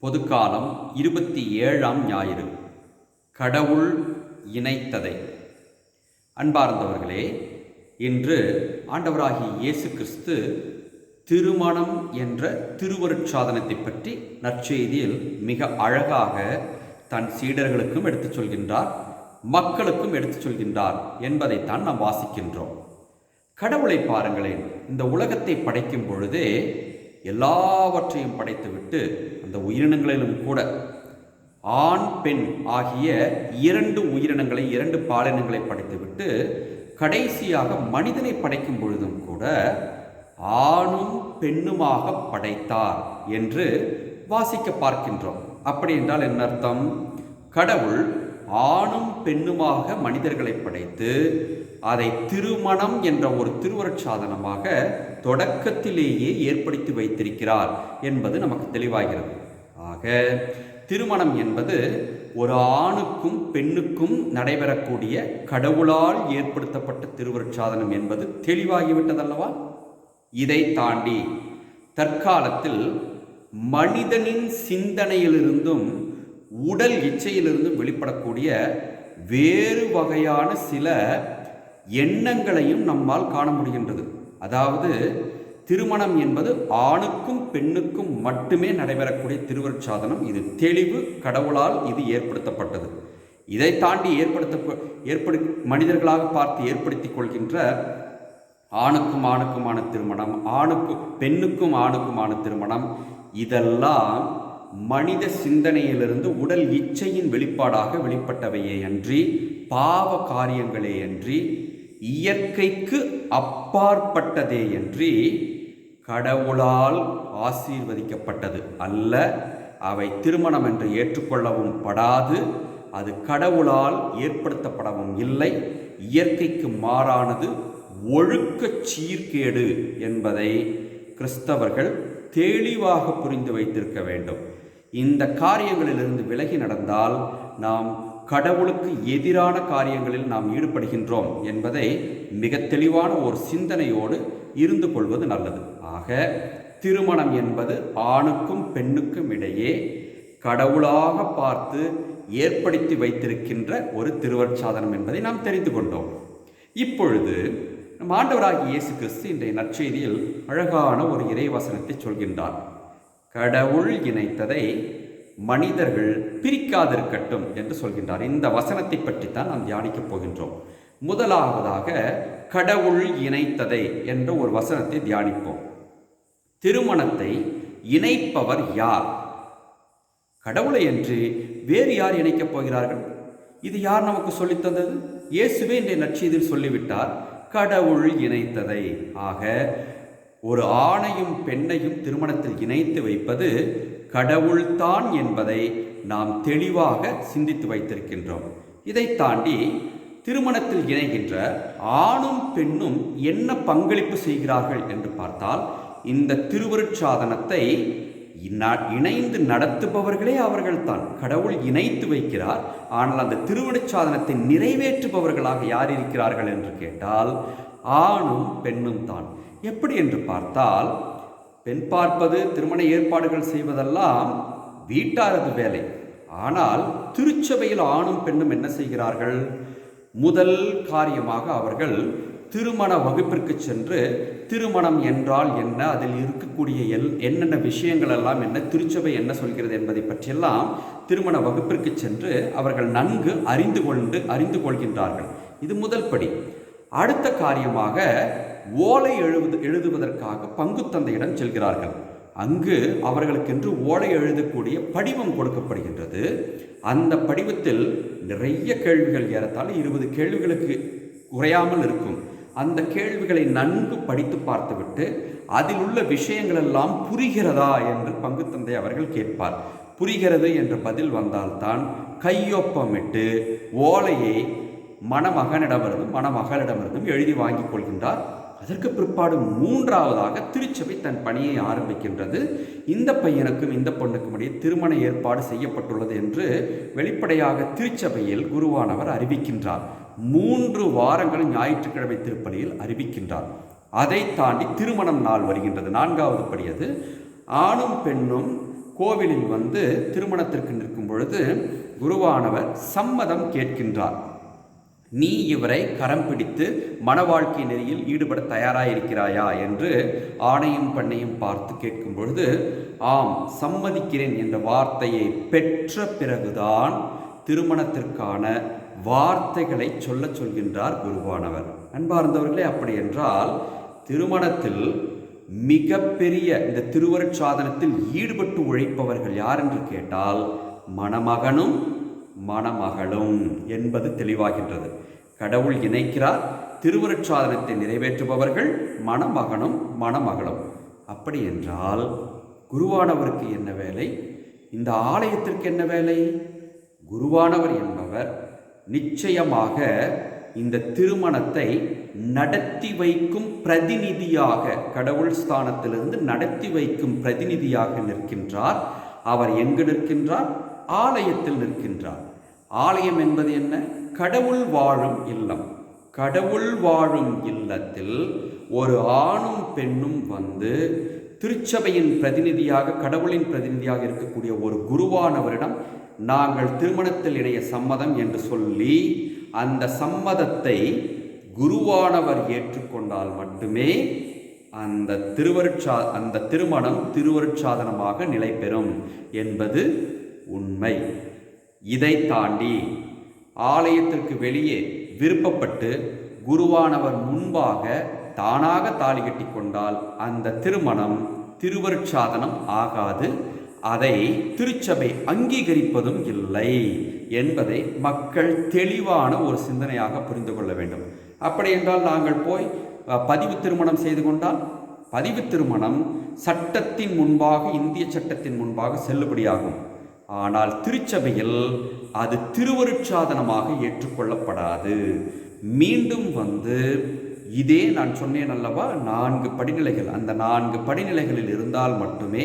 பொதுக்காலம் இருபத்தி ஏழாம் ஞாயிறு. கடவுள் இணைத்ததை. அன்பார்ந்தவர்களே இன்று ஆண்டவராகிய இயேசு கிறிஸ்து திருமணம் என்ற திருவருட்சாதனத்தை பற்றி நற்செய்தியில் மிக அழகாக தன் சீடர்களுக்கும் எடுத்துச் சொல்கின்றார் மக்களுக்கும் எடுத்துச் சொல்கின்றார் என்பதைத்தான் நாம் வாசிக்கின்றோம். கடவுளை பாருங்களேன் இந்த உலகத்தை படைக்கும் பொழுதே எல்லாவற்றையும் படைத்துவிட்டு அந்த உயிரினங்களிலும் கூட ஆண் பெண் ஆகிய இரண்டு உயிரினங்களை இரண்டு பாலினங்களை படைத்துவிட்டு கடைசியாக மனிதனை படைக்கும் பொழுதும் கூட ஆணும் பெண்ணுமாக படைத்தார் என்று வாசிக்க பார்க்கின்றோம். அப்படி என்றால் என்ன அர்த்தம்? கடவுள் ஆணும் பெண்ணுமாக மனிதர்களை படைத்து அதை திருமணம் என்ற ஒரு திருவருட்சாதனமாக தொடக்கத்திலேயே ஏற்படுத்தி வைத்திருக்கிறார் என்பது நமக்கு தெளிவாகிறது. ஆக திருமணம் என்பது ஒரு ஆணுக்கும் பெண்ணுக்கும் நடைபெறக்கூடிய கடவுளால் ஏற்படுத்தப்பட்ட திருவருட்சாதனம் என்பது தெளிவாகிவிட்டதல்லவா? இதை தாண்டி தற்காலத்தில் மனிதனின் சிந்தனையிலிருந்தும் உடல் இச்சையிலிருந்தும் வெளிப்படக்கூடிய வேறு வகையான சில எண்ணங்களையும் நம்மால் காண முடிகின்றது. அதாவது திருமணம் என்பது ஆணுக்கும் பெண்ணுக்கும் மட்டுமே நடைபெறக்கூடிய திருவருட்சாதனம் இது. தெளிவு கடவுளால் இது ஏற்படுத்தப்பட்டது. இதை தாண்டி ஏற்படுத்த ஏற்படு மனிதர்களாக பார்த்து ஏற்படுத்திக் கொள்கின்ற ஆணுக்கும் ஆணுக்குமான திருமணம் ஆணுக்கும் பெண்ணுக்கும் ஆணுக்குமான திருமணம் இதெல்லாம் மனித சிந்தனையிலிருந்து உடல் இச்சையின் வெளிப்பாடாக வெளிப்பட்டவையே அன்றி பாவ காரியங்களே அன்றி இயற்கைக்கு அப்பாற்பட்டதே என்று கடவுளால் ஆசீர்வதிக்கப்பட்டது அல்ல. அவை திருமணம் என்று ஏற்றுக்கொள்ளவும் படாது. அது கடவுளால் ஏற்படுத்தப்படவும் இல்லை. இயற்கைக்கு மாறானது ஒழுக்க சீர்கேடு என்பதை கிறிஸ்தவர்கள் தெளிவாக புரிந்து வைத்திருக்க வேண்டும். இந்த காரியங்களிலிருந்து விலகி நடந்தால் நாம் கடவுளுக்கு எதிரான காரியங்களில் நாம் ஈடுபடுகின்றோம் என்பதை மிக தெளிவான ஒரு சிந்தனையோடு இருந்து கொள்வது நல்லது. ஆக திருமணம் என்பது ஆணுக்கும் பெண்ணுக்கும் இடையே கடவுளாக பார்த்து ஏற்படுத்தி வைத்திருக்கின்ற ஒரு திருவற்சாதனம் என்பதை நாம் தெரிந்து கொண்டோம். இப்பொழுது நம் ஆண்டவராகிய இயேசு கிறிஸ்து இன்றைய நற்செய்தியில் அழகான ஒரு இறைவசனத்தை சொல்கின்றார். கடவுள் இணைத்ததை மனிதர்கள் பிரிக்காதிருக்கட்டும் என்று சொல்கின்றார். இந்த வசனத்தை பற்றித்தான் நாம் தியானிக்கப் போகின்றோம். முதலாவதாக கடவுள் இணைத்ததை என்ற ஒரு வசனத்தை தியானிப்போம். திருமணத்தை இணைப்பவர் யார்? கடவுளை என்று வேறு யார் இணைக்கப் போகிறார்கள்? இது யார் நமக்கு சொல்லித் தந்தது? இயேசுவே இன்றைய நற்செய்தியில் சொல்லிவிட்டார் கடவுள் இணைத்ததை. ஆக ஒரு ஆணையும் பெண்ணையும் திருமணத்தில் இணைத்து வைப்பது கடவுள்தான் என்பதை நாம் தெளிவாக சிந்தித்து வைத்திருக்கின்றோம். இதை தாண்டி திருமணத்தில் இணைகின்ற ஆணும் பெண்ணும் என்ன பங்களிப்பு செய்கிறார்கள் என்று பார்த்தால் இந்த திருவருட்சாதனத்தை இணைந்து நடத்துபவர்களே அவர்கள்தான். கடவுள் இணைத்து வைக்கிறார். ஆனால் அந்த திருவருட்சாதனத்தை நிறைவேற்றுபவர்களாக யார் இருக்கிறார்கள் என்று கேட்டால் ஆணும் பெண்ணும் தான். எப்படி என்று பார்த்தால் பெண் பார்ப்பது திருமண ஏற்பாடுகள் செய்வதெல்லாம் வீட்டாரது வேலை. ஆனால் திருச்சபையில் ஆணும் பெண்ணும் என்ன செய்கிறார்கள்? முதல் காரியமாக அவர்கள் திருமண வகுப்பிற்கு சென்று திருமணம் என்றால் என்ன அதில் இருக்கக்கூடிய எல் என்னென்ன விஷயங்கள் எல்லாம் என்ன திருச்சபை என்ன சொல்கிறது என்பதை பற்றியெல்லாம் திருமண வகுப்பிற்கு சென்று அவர்கள் நன்கு அறிந்து கொண்டு அறிந்து கொள்கின்றார்கள். இது முதல் படி. அடுத்த காரியமாக ஓலை எழுது எழுதுவதற்காக பங்குத்தந்தையிடம் செல்கிறார்கள். அங்கு அவர்களுக்கென்று ஓலை எழுதக்கூடிய படிவம் கொடுக்கப்படுகின்றது. அந்த படிவத்தில் நிறைய கேள்விகள் ஏறத்தால் இருபது கேள்விகளுக்கு குறையாமல் இருக்கும். அந்த கேள்விகளை நன்கு படித்து பார்த்துவிட்டு அதில் உள்ள விஷயங்கள் எல்லாம் புரிகிறதா என்று பங்குத்தந்தை அவர்கள் கேட்பார். புரிகிறது என்ற பதில் வந்தால்தான் கையொப்பமிட்டு ஓலையை மணமகனிடமிருந்தும் மணமகளிடமிருந்தும் எழுதி வாங்கிக் கொள்கின்றார். அதற்கு பிற்பாடு மூன்றாவதாக திருச்சபை தன் பணியை ஆரம்பிக்கின்றது. இந்த பையனுக்கும் இந்த பொண்ணுக்கும் இடையே திருமண ஏற்பாடு செய்யப்பட்டுள்ளது என்று வெளிப்படையாக திருச்சபையில் குருவானவர் அறிவிக்கின்றார். மூன்று வாரங்கள் ஞாயிற்றுக்கிழமை திருப்பலியில் அறிவிக்கின்றார். அதை தாண்டி திருமணம் நாள் வருகின்றது. நான்காவது படி அது. ஆணும் பெண்ணும் கோவிலில் வந்து திருமணத்திற்கு நிற்கும் பொழுது குருவானவர் சம்மதம் கேட்கின்றார். நீ இவரை கரம் பிடித்து மன வாழ்க்கை நெறியில் ஈடுபட தயாராயிருக்கிறாயா? என்று ஆணையும் பண்ணையும் பார்த்து கேட்கும் பொழுது ஆம் சம்மதிக்கிறேன் என்ற வார்த்தையை பெற்ற பிறகுதான் திருமணத்திற்கான வார்த்தைகளை சொல்லச் சொல்கின்றார் குருவானவர். அன்பார்ந்தவர்களே அப்படி என்றால் திருமணத்தில் மிகப்பெரிய இந்த திருவருட்சாதனத்தில் ஈடுபட்டு உழைப்பவர்கள் யார் என்று கேட்டால் மணமகனும் மணமகளும் என்பது தெளிவாகின்றது. கடவுள் இணைக்கிறார் திருவருட்சாதனத்தை நிறைவேற்றுபவர்கள் மணமகனும் மணமகளும். அப்படி என்றால் குருவானவருக்கு என்ன வேலை? இந்த ஆலயத்திற்கு என்ன வேலை? குருவானவர் என்பவர் நிச்சயமாக இந்த திருமணத்தை நடத்தி வைக்கும் பிரதிநிதியாக கடவுள் ஸ்தானத்திலிருந்து நடத்தி வைக்கும் பிரதிநிதியாக நிற்கின்றார். அவர் எங்கு நிற்கின்றார்? ஆலயத்தில் நிற்கின்றார். ஆலயம் என்பது என்ன? கடவுள் வாழும் இல்லம். கடவுள் வாழும் இல்லத்தில் ஒரு ஆணும் பெண்ணும் வந்து திருச்சபையின் பிரதிநிதியாக கடவுளின் பிரதிநிதியாக இருக்கக்கூடிய ஒரு குருவானவரிடம் நாங்கள் திருமணத்தில் இணைய சம்மதம் என்று சொல்லி அந்த சம்மதத்தை குருவானவர் ஏற்றுக்கொண்டால் மட்டுமே அந்த திருவருட்சா அந்த திருமணம் திருவருட்சாதனமாக நிலை பெறும் என்பது உண்மை. இதை தாண்டி ஆலயத்திற்கு வெளியே விருப்பப்பட்டு குருவானவர் முன்பாக தானாக தாலி கட்டி கொண்டால் அந்த திருமணம் திருவருட்சாதனம் ஆகாது. அதை திருச்சபை அங்கீகரிப்பதும் இல்லை என்பதை மக்கள் தெளிவான ஒரு சிந்தனையாக புரிந்து கொள்ள வேண்டும். அப்படி என்றால் நாங்கள் போய் பதிவு திருமணம் செய்து கொண்டால் பதிவு திருமணம் சட்டத்தின் முன்பாக இந்திய சட்டத்தின் முன்பாக செல்லுபடியாகும். ஆனால் திருச்சபையில் அது திருவருட்சாதனமாக ஏற்றுக்கொள்ளப்படாது. மீண்டும் வந்து இதே நான் சொன்னேன் அல்லவா நான்கு படிநிலைகள். அந்த நான்கு படிநிலைகளில் இருந்தால் மட்டுமே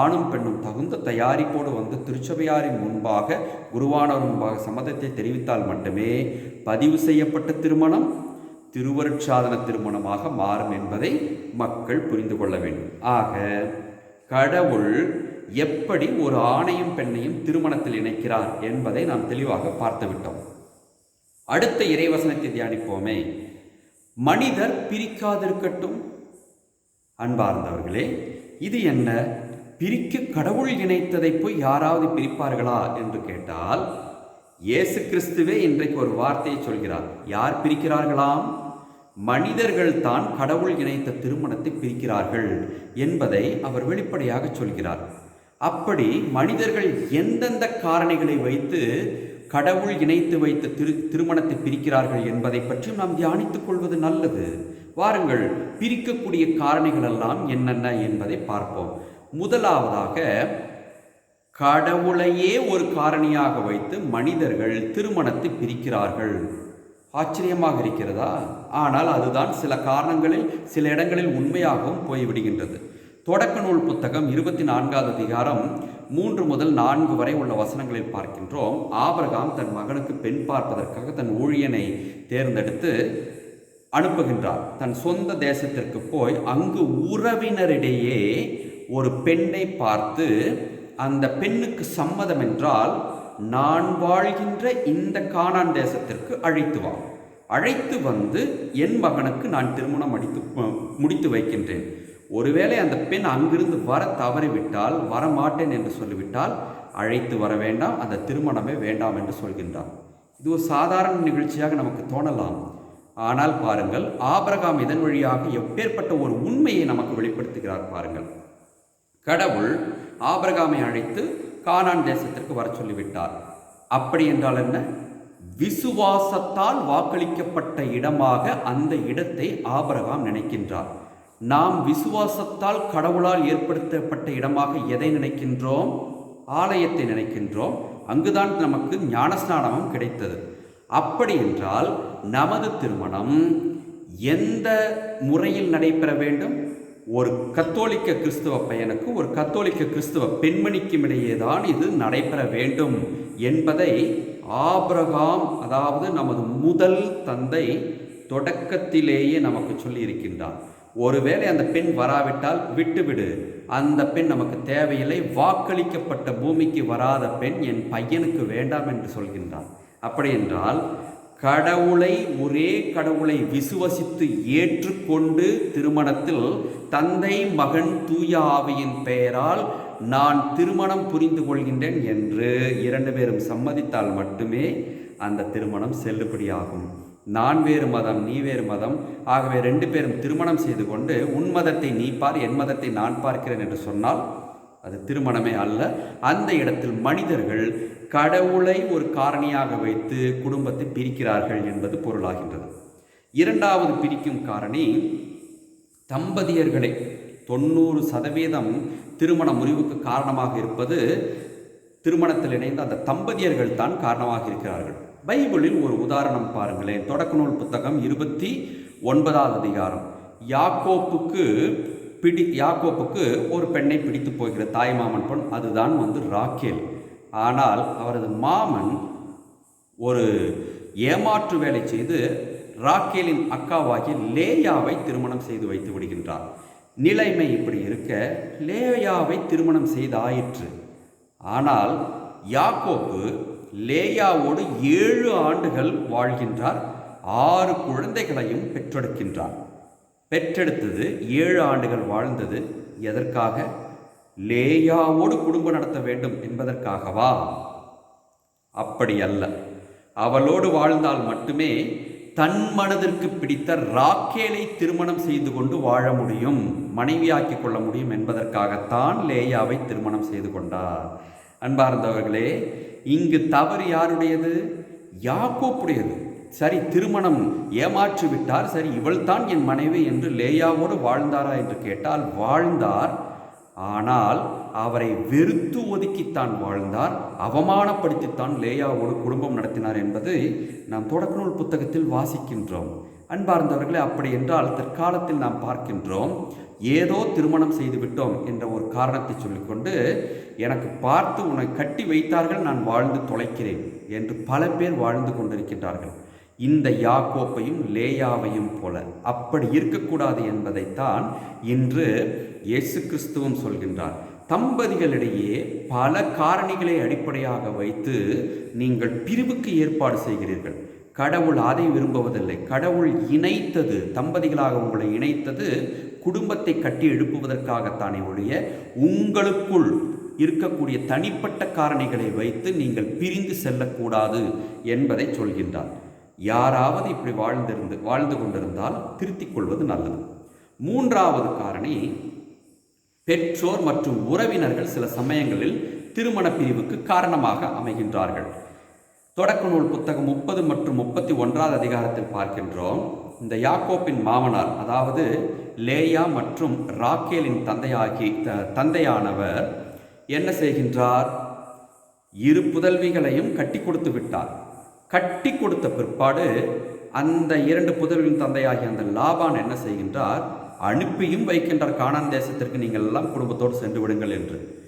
ஆணும் பெண்ணும் தகுந்த தயாரிப்போடு வந்து திருச்சபையாரின் முன்பாக குருவானவர் முன்பாக சம்மதத்தை தெரிவித்தால் மட்டுமே பதிவு செய்யப்பட்ட திருமணம் திருவருட்சாதன திருமணமாக மாறும் என்பதை மக்கள் புரிந்து கொள்ள வேண்டும். ஆக கடவுள் எப்படி ஒரு ஆணையும் பெண்ணையும் திருமணத்தில் இணைக்கிறார் என்பதை நாம் தெளிவாக பார்த்துவிட்டோம். அடுத்த இறைவசனத்தை தியானிப்போமே. மனிதர் பிரிக்காதிருக்கட்டும். அன்பார்ந்தவர்களே இது என்ன? பிரிக்க கடவுள் இணைத்ததை போய் யாராவது பிரிப்பார்களா என்று கேட்டால் இயேசு கிறிஸ்துவே இன்றைக்கு ஒரு வார்த்தையை சொல்கிறார். யார் பிரிக்கிறார்களாம்? மனிதர்கள் தான் கடவுள் இணைத்த திருமணத்தை பிரிக்கிறார்கள் என்பதை அவர் வெளிப்படையாக சொல்கிறார். அப்படி மனிதர்கள் எந்தெந்த காரணிகளை வைத்து கடவுள் இணைத்து வைத்த திரு திருமணத்தை பிரிக்கிறார்கள் என்பதை பற்றி நாம் தியானித்துக் கொள்வது நல்லது. வாருங்கள் பிரிக்கக்கூடிய காரணிகள் எல்லாம் என்னென்ன என்பதை பார்ப்போம். முதலாவதாக கடவுளையே ஒரு காரணியாக வைத்து மனிதர்கள் திருமணத்தை பிரிக்கிறார்கள். ஆச்சரியமாக இருக்கிறதா? ஆனால் அதுதான் சில காரணங்களில் சில இடங்களில் உண்மையாகவும் போய்விடுகின்றது. தொடக்க நூல் புத்தகம் இருபத்தி நான்காவது அதிகாரம் மூன்று முதல் நான்கு வரை உள்ள வசனங்களில் பார்க்கின்றோம். ஆபரகாம் தன் மகனுக்கு பெண் பார்ப்பதற்காக தன் ஊழியனை தேர்ந்தெடுத்து அனுப்புகின்றார். தன் சொந்த தேசத்திற்கு போய் அங்கு உறவினரிடையே ஒரு பெண்ணை பார்த்து அந்த பெண்ணுக்கு சம்மதம் என்றால் நான் வாழ்கின்ற இந்த காணான் தேசத்திற்கு அழைத்து வா. அழைத்து வந்து என் மகனுக்கு நான் திருமணம் அடித்து முடித்து வைக்கின்றேன். ஒருவேளை அந்த பெண் அங்கிருந்து வர தவறிவிட்டால் வரமாட்டேன் என்று சொல்லிவிட்டால் அழைத்து வர வேண்டாம் அந்த திருமணமே வேண்டாம் என்று சொல்கின்றார் இது ஒரு சாதாரண நிகழ்ச்சியாக நமக்கு தோணலாம். ஆனால் பாருங்கள் ஆபரகாம் இதன் வழியாக எப்பேற்பட்ட ஒரு உண்மையை நமக்கு வெளிப்படுத்துகிறார் பாருங்கள். கடவுள் ஆபரகாமை அழைத்து கானான் தேசத்திற்கு வர சொல்லிவிட்டார். அப்படி என்றால் என்ன? விசுவாசத்தால் வாக்களிக்கப்பட்ட இடமாக அந்த இடத்தை ஆபரகாம் நினைக்கின்றார். நாம் விசுவாசத்தால் கடவுளால் ஏற்படுத்தப்பட்ட இடமாக எதை நினைக்கின்றோம்? ஆலயத்தை நினைக்கின்றோம். அங்குதான் நமக்கு ஞானஸ்நானமும் கிடைத்தது. அப்படி என்றால் நமது திருமணம் எந்த முறையில் நடைபெற வேண்டும்? ஒரு கத்தோலிக்க கிறிஸ்துவ பையனுக்கு ஒரு கத்தோலிக்க கிறிஸ்துவ பெண்மணிக்கும் இடையே தான் இது நடைபெற வேண்டும் என்பதை ஆபிரகாம் அதாவது நமது முதல் தந்தை தொடக்கத்திலேயே நமக்கு சொல்லியிருக்கின்றார் ஒருவேளை அந்த பெண் வராவிட்டால் விட்டுவிடு. அந்த பெண் நமக்கு தேவையில்லை. வாக்களிக்கப்பட்ட பூமிக்கு வராத பெண் என் பையனுக்கு வேண்டாம் என்று சொல்கின்றார் அப்படி என்றால் கடவுளை ஒரே கடவுளை விசுவசித்து ஏற்றுக்கொண்டு திருமணத்தில் தந்தை மகன் தூய ஆவியின் பெயரால் நான் திருமணம் புரிந்து கொள்கின்றேன் என்று இரண்டு பேரும் சம்மதித்தால் மட்டுமே அந்த திருமணம் செல்லுபடியாகும். நான் வேறு மதம் நீ வேறு மதம். ஆகவே ரெண்டு பேரும் திருமணம் செய்து கொண்டு உன் மதத்தை நீ பார் என் மதத்தை நான் பார்க்கிறேன் என்று சொன்னால் அது திருமணமே அல்ல. அந்த இடத்தில் மனிதர்கள் கடவுளை ஒரு காரணியாக வைத்து குடும்பத்தை பிரிக்கிறார்கள் என்பது பொருளாகின்றது. இரண்டாவது பிரிக்கும் காரணி தம்பதியர்களை. தொண்ணூறு சதவீதம் திருமண முறிவுக்கு காரணமாக இருப்பது திருமணத்தில் இணைந்த அந்த தம்பதியர்கள் தான் காரணமாக இருக்கிறார்கள். பைபிளில் ஒரு உதாரணம் பாருங்களேன். தொடக்க நூல் புத்தகம் இருபத்தி ஒன்பதாவது அதிகாரம். யாக்கோப்புக்கு பிடி யாக்கோப்புக்கு ஒரு பெண்ணை பிடித்து போகிற தாய் மாமன் பெண் அதுதான் வந்து ராக்கேல். ஆனால் அவரது மாமன் ஒரு ஏமாற்று வேலை செய்து ராக்கேலின் அக்காவாகிய லேயாவை திருமணம் செய்து வைத்து விடுகின்றார். நிலைமை இப்படி இருக்க லேயாவை திருமணம் செய்து ஆயிற்று ஆனால் யாக்கோப்பு லேயாவோடு ஏழு ஆண்டுகள் வாழ்கின்றார். ஆறு குழந்தைகளையும் பெற்றெடுக்கின்றார். பெற்றெடுத்தது ஏழு ஆண்டுகள் வாழ்ந்தது. எதற்காக? லேயாவோடு குடும்பம் நடத்த வேண்டும் என்பதற்காகவா? அப்படி அல்ல அவளோடு வாழ்ந்தால் மட்டுமே தன் மனதிற்கு பிடித்த ராக்கேலை திருமணம் செய்து கொண்டு வாழ முடியும் மனைவியாக்கி கொள்ள முடியும் என்பதற்காகத்தான் லேயாவை திருமணம் செய்து கொண்டார். அன்பார்ந்தவர்களே இங்கு தவறு யாருடையது? யாக்கோப்புடையது. சரி திருமணம் ஏமாற்றி விட்டார் சரி இவள்தான் என் மனைவி என்று லேயாவோடு வாழ்ந்தாரா என்று கேட்டால் வாழ்ந்தார். ஆனால் அவரை வெறுத்து ஒதுக்கித்தான் வாழ்ந்தார். அவமானப்படுத்தித்தான் லேயாவோடு குடும்பம் நடத்தினார் என்பது நாம் தொடக்க நூல் புத்தகத்தில் வாசிக்கின்றோம். அன்பார்ந்தவர்களே அப்படி என்றால் தற்காலத்தில் நாம் பார்க்கின்றோம். ஏதோ திருமணம் செய்து விட்டோம் என்ற ஒரு காரணத்தை சொல்லிக்கொண்டு எனக்கு பார்த்து உன்னை கட்டி வைத்தார்கள் நான் வாழ்ந்து தொலைக்கிறேன் என்று பல பேர் வாழ்ந்து கொண்டிருக்கின்றார்கள். இந்த யாக்கோப்பையும் லேயாவையும் போல அப்படி இருக்கக்கூடாது என்பதைத்தான் இன்று இயேசு கிறிஸ்துவும் சொல்கின்றார். தம்பதிகளிடையே பல காரணிகளை அடிப்படையாக வைத்து நீங்கள் பிரிவுக்கு ஏற்பாடு செய்கிறீர்கள். கடவுள் அதை விரும்புவதில்லை. கடவுள் இணைத்தது தம்பதிகளாக உங்களை இணைத்தது குடும்பத்தை கட்டி எழுப்புவதற்காகத்தானே ஒழிய உங்களுக்குள் இருக்கக்கூடிய தனிப்பட்ட காரணிகளை வைத்து நீங்கள் பிரிந்து செல்லக்கூடாது என்பதை சொல்கின்றார். யாராவது இப்படி வாழ்ந்திருந்து வாழ்ந்து கொண்டிருந்தால் திருத்திக் கொள்வது நல்லது. மூன்றாவது காரணி பெற்றோர் மற்றும் உறவினர்கள் சில சமயங்களில் திருமண பிரிவுக்கு காரணமாக அமைகின்றார்கள். தொடக்க நூல் புத்தகம் முப்பது மற்றும் முப்பத்தி ஒன்றாவது அதிகாரத்தில் பார்க்கின்றோம். இந்த யாக்கோப்பின் மாமனார் அதாவது லேயா மற்றும் ராக்கேலின் தந்தையாகி த- தந்தையானவர் என்ன செய்கின்றார்? இரு புதல்விகளையும் கட்டி கொடுத்து விட்டார். கட்டி கொடுத்த பிற்பாடு அந்த இரண்டு புதல்வியின் தந்தையாகிய அந்த லாபான் என்ன செய்கின்றார்? அனுப்பியும் வைக்கின்றார். காணான் தேசத்திற்கு நீங்கள் எல்லாம் குடும்பத்தோடு சென்று விடுங்கள் என்று.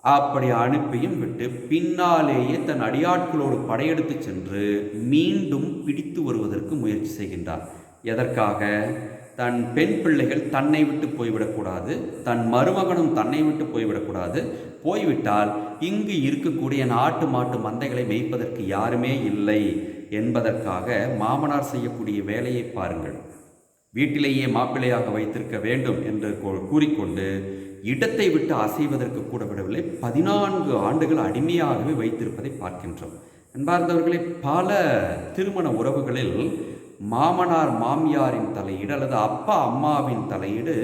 அப்படி அனுப்பியும் விட்டு பின்னாலேயே தன் அடியாட்களோடு படையெடுத்து சென்று மீண்டும் பிடித்து வருவதற்கு முயற்சி செய்கின்றார். எதற்காக? தன் பெண் பிள்ளைகள் தன்னை விட்டு போய்விடக்கூடாது தன் மருமகனும் தன்னை விட்டு போய்விடக்கூடாது. போய்விட்டால் இங்கு இருக்கக்கூடிய நாட்டு மாட்டு மந்தைகளை மேய்ப்பதற்கு யாருமே இல்லை என்பதற்காக மாமனார் செய்யக்கூடிய வேலையை பாருங்கள். வீட்டிலேயே மாப்பிள்ளையாக வைத்திருக்க வேண்டும் என்று கூ- கூறிக்கொண்டு இடத்தை விட்டு அசைவதற்கு கூட விடவில்லை. பதினான்கு ஆண்டுகள் அடிமையாகவே வைத்திருப்பதை பார்க்கின்றோம். அன்பார்ந்தவர்களே பல திருமண உறவுகளில் மாமனார் மாமியாரின் தலையீடு அல்லது அப்பா அம்மாவின் தலையீடு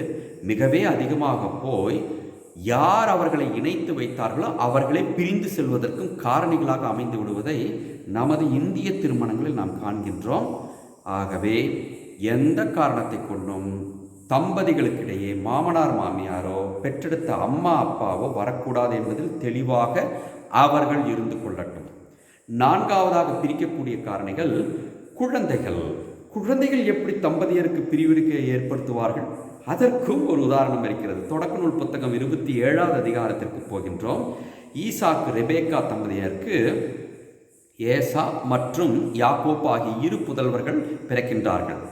மிகவே அதிகமாக போய் யார் அவர்களை இணைத்து வைத்தார்களோ அவர்களே பிரிந்து செல்வதற்கும் காரணிகளாக அமைந்து விடுவதை நமது இந்திய திருமணங்களில் நாம் காண்கின்றோம். ஆகவே எந்த காரணத்தை கொண்டும் தம்பதிகளுக்கிடையே மாமனார் மாமியாரோ பெற்றெடுத்த அம்மா அப்பாவோ வரக்கூடாது என்பதில் தெளிவாக அவர்கள் இருந்து கொள்ளட்டும். நான்காவதாக பிரிக்கக்கூடிய காரணிகள் குழந்தைகள். குழந்தைகள் எப்படி தம்பதியருக்கு பிரிவிற்கு ஏற்படுத்துவார்கள்? அதற்கும் ஒரு உதாரணம் இருக்கிறது. தொடக்க நூல் புத்தகம் இருபத்தி ஏழாவது அதிகாரத்திற்கு போகின்றோம். ஈசாக்கு ரெபேக்கா தம்பதியருக்கு ஏசா மற்றும் யாக்கோப் ஆகிய இரு புதல்வர்கள் பிறக்கின்றார்கள்.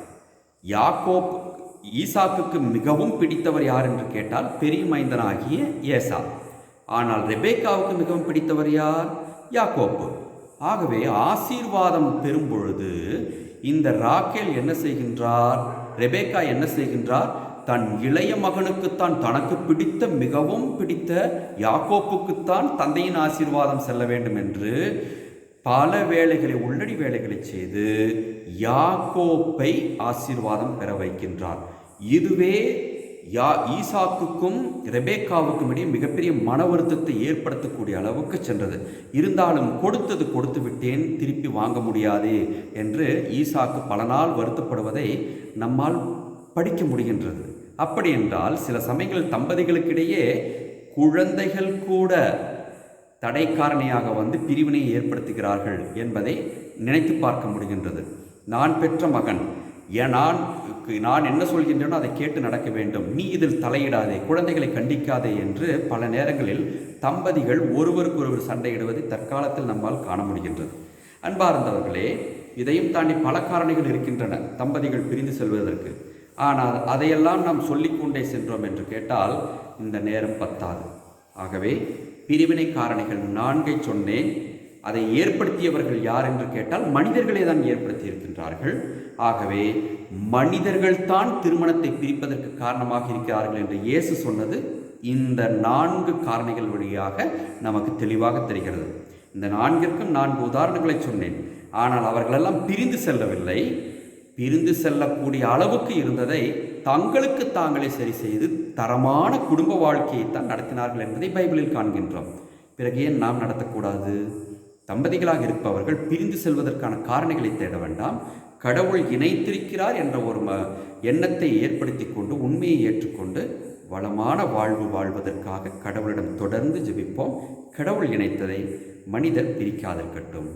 யாக்கோப் ஈசாக்குக்கு மிகவும் பிடித்தவர் யார் என்று கேட்டால் பெரிய மைந்தனாகிய ஏசா. ஆனால் ரெபேக்காவுக்கு மிகவும் பிடித்தவர் யார்? யாக்கோப்பு. ஆகவே ஆசீர்வாதம் பெறும் பொழுது இந்த ராக்கேல் என்ன செய்கின்றார்? ரெபேக்கா என்ன செய்கின்றார்? தன் இளைய மகனுக்குத்தான் தனக்கு பிடித்த மிகவும் பிடித்த யாக்கோப்புக்குத்தான் தந்தையின் ஆசீர்வாதம் செல்ல வேண்டும் என்று பல வேலைகளை உள்ளடி வேலைகளை செய்து யாக்கோப்பை ஆசீர்வாதம் பெற வைக்கின்றார். இதுவே யா ஈசாக்குக்கும் ரெபேக்காவுக்கும் இடையே மிகப்பெரிய மன வருத்தத்தை ஏற்படுத்தக்கூடிய அளவுக்கு சென்றது. இருந்தாலும் கொடுத்தது கொடுத்து விட்டேன் திருப்பி வாங்க முடியாது என்று ஈசாக்கு பல நாள் வருத்தப்படுவதை நம்மால் படிக்க முடிகின்றது. அப்படி என்றால் சில சமயங்கள் தம்பதிகளுக்கிடையே குழந்தைகள் கூட தடைக்காரணியாக வந்து பிரிவினை ஏற்படுத்துகிறார்கள் என்பதை நினைத்து பார்க்க முடிகின்றது. நான் பெற்ற மகன் நான் நான் நான் என்ன சொல்கின்றேனோ அதை கேட்டு நடக்க வேண்டும். நீ இதில் தலையிடாதே குழந்தைகளை கண்டிக்காதே என்று பல நேரங்களில் தம்பதிகள் ஒருவருக்கு ஒருவர் சண்டையிடுவதை தற்காலத்தில் நம்மால் காண முடிகின்றது. அன்பார்ந்தவர்களே இதையும் தாண்டி பல காரணிகள் இருக்கின்றன தம்பதிகள் பிரிந்து செல்வதற்கு. ஆனால் அதையெல்லாம் நாம் சொல்லிக்கொண்டே சென்றோம் என்று கேட்டால் இந்த நேரம் பத்தாது. ஆகவே பிரிவினை காரணிகள் நான்கை சொன்னேன். அதை ஏற்படுத்தியவர்கள் யார் என்று கேட்டால் மனிதர்களே தான் ஏற்படுத்தி இருக்கின்றார்கள் ஆகவே மனிதர்கள் தான் திருமணத்தை பிரிப்பதற்கு காரணமாக இருக்கிறார்கள் என்று இயேசு சொன்னது இந்த நான்கு காரணிகள் வழியாக நமக்கு தெளிவாக தெரிகிறது. இந்த நான்கிற்கும் நான்கு உதாரணங்களை சொன்னேன். ஆனால் அவர்களெல்லாம் பிரிந்து செல்லவில்லை. பிரிந்து செல்லக்கூடிய அளவுக்கு இருந்ததை தங்களுக்கு தாங்களே சரி செய்து தரமான குடும்ப வாழ்க்கையை தான் நடத்தினார்கள் என்பதை பைபிளில் காண்கின்றோம். பிறகு ஏன் நாம் நடத்தக்கூடாது? தம்பதிகளாக இருப்பவர்கள் பிரிந்து செல்வதற்கான காரணங்களை தேட வேண்டாம். கடவுள் இணைத்திருக்கிறார் என்ற ஒரு ம எண்ணத்தை ஏற்படுத்தி கொண்டு உண்மையை ஏற்றுக்கொண்டு வளமான வாழ்வு வாழ்வதற்காக கடவுளிடம் தொடர்ந்து ஜெபிப்போம். கடவுள் இணைத்ததை மனிதர் பிரிக்காதிருக்கட்டும்.